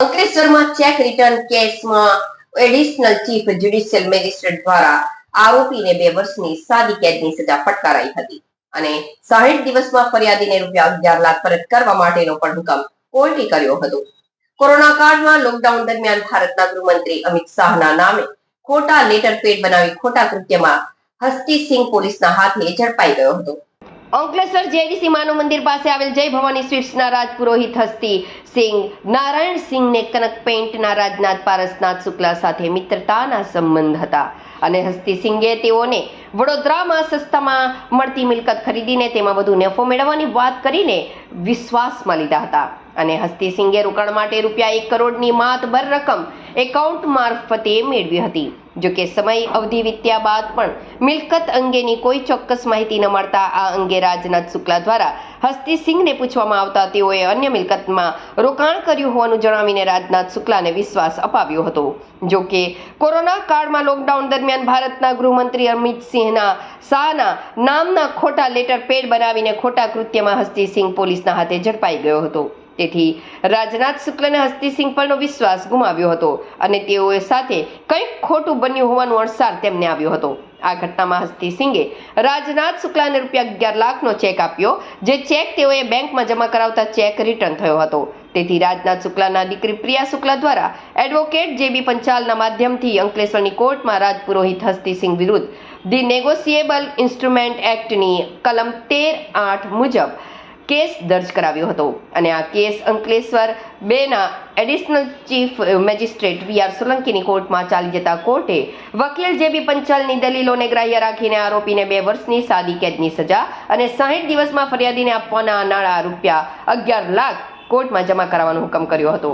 અંકલેશ્વરમાં check return કેસમાં additional chief judicial magistrate દ્વારા આરોપીને બે વર્ષની સાદી કેદની સજા ફટકારાઈ હતી અને સાહીઠ દિવસમાં ફરિયાદીને રૂપિયા અગિયાર લાખ પરત કરવા માટેનો પણ હુકમ કોર્ટે કર્યો હતો. કોરોના કાળમાં લોકડાઉન દરમિયાન ભારતના ગૃહમંત્રી અમિત શાહના નામે ખોટા લેટર પેડ બનાવી ખોટા કૃત્યમાં હસ્તીસિંહ પોલીસના હાથે ઝડપાઈ ગયો હતો. અંકલેશ્વર જેડીસી માનવ મંદિર પાસે આવેલ જય ભવાની સ્વીટ્સના રાજપુરોહિત હસ્તી સિંહ નારાયણ સિંહને કનક પેઇન્ટના રાજનાથ પારસનાથ શુક્લા સાથે મિત્રતાના સંબંધ હતા. અને હસ્તી સિંઘે તેઓને વડોદરામાં સસ્તામાં મળતી મિલકત ખરીદીને તેમાં વધુ નફો મેળવવાની વાત કરીને વિશ્વાસમાં લીધા હતા. અને હસ્તી સિંઘે રોકાણ માટે રૂપિયા એક કરોડની માતબર રકમ એકાઉન્ટ મારફતે મેળવી હતી. જોકે સમય અવધિ વીત્યા બાદ પણ મિલકત અંગેની કોઈ ચોક્કસ માહિતી ન મળતા આ અંગે રાજનાથ શુક્લા દ્વારા હસ્તી સિંઘને પૂછવામાં આવતા તેઓએ અન્ય મિલકતમાં રોકાણ કર્યું હોવાનું જણાવીને રાજનાથ શુક્લાને વિશ્વાસ અપાવ્યો હતો. જોકે કોરોના કાળમાં લોકડાઉન દરમિયાન ભારતના ગૃહમંત્રી અમિત સિંહના શાહના નામના ખોટા લેટર પેડ બનાવીને ખોટા કૃત્યમાં હસ્તી સિંહ પોલીસના હાથે ઝડપાઈ ગયો હતો. તેથી રાજનાથ શુક્લને હસ્તીસિંહ પરનો વિશ્વાસ ગુમાવ્યો હતો અને તેઓ સાથે કંઈક ખોટું બન્યું હોવાનો અણસાર તેમને આવ્યો હતો. આ ઘટનામાં હસ્તી સિંઘે રાજનાથ શુક્લાને રૂપિયા અગિયાર લાખનો ચેક આપ્યો, જે ચેક તેઓએ બેંકમાં જમા કરાવતા ચેક રિટર્ન થયો હતો. તેથી રાજનાથ શુક્લાના દીકરી પ્રિયા શુક્લા દ્વારા એડવોકેટ જેબી પંચાલના માધ્યમથી અંકલેશ્વરની કોર્ટમાં રાજપુરોહિત હસ્તી વિરુદ્ધ ધી નેગોશિયેબલ ઇન્સ્ટ્રુમેન્ટ એક્ટની કલમ તેર આઠ મુજબ કેસ દર્જ કરાવ્યો હતો અને આ કેસ અંકલેશ્વર બેના additional chief magistrate V R સોલંકીની કોર્ટમાં ચાલી જતા કોર્ટે વકીલ જેબી પંચાલની દલીલોને ગ્રાહ્ય રાખીને આરોપીને બે વર્ષની સાદી કેદની સજા અને સાહીઠ દિવસમાં ફરિયાદીને આપવાના નાણાં રૂપિયા અગિયાર લાખ કોર્ટમાં જમા કરાવવાનો હુકમ કર્યો હતો.